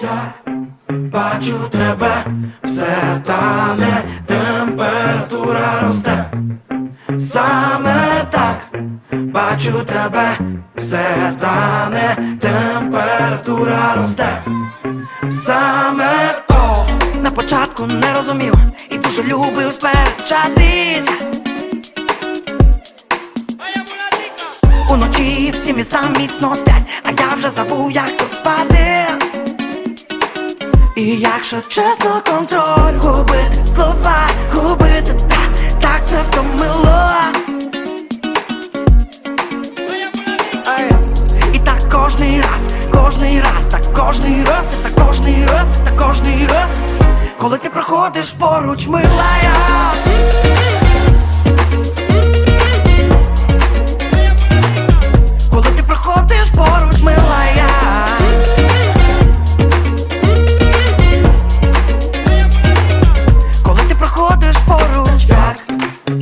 як бачу тебе, все тане, температура росте. Саме так бачу тебе, все тане, температура росте. Саме о, на початку не розумів і дуже любив сперечатись. Уночі всі міста міцно спять, а я вже забув, як то спати. І якщо чесно, контроль губити слова, губити так, так це втомило. І так кожний раз, кожний раз, так кожний раз, і так кожний раз, і так кожний раз, коли ти проходиш поруч, милая.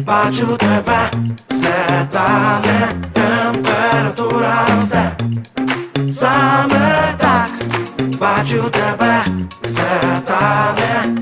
Бачу тебе, все тане, температура росте. Саме так бачу тебе, все тане,